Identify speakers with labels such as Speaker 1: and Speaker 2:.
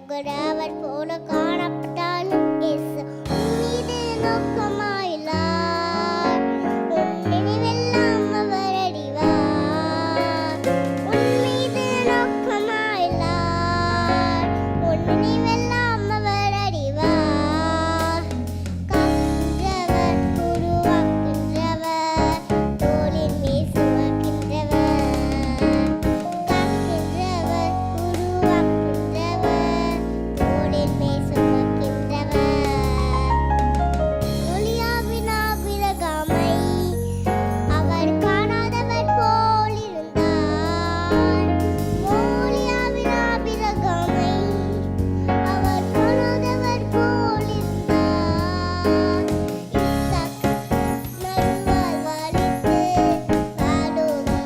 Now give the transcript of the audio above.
Speaker 1: നോക്കടാവൻ പോലെ കാണപ്പെട്ടാലും നോക്കം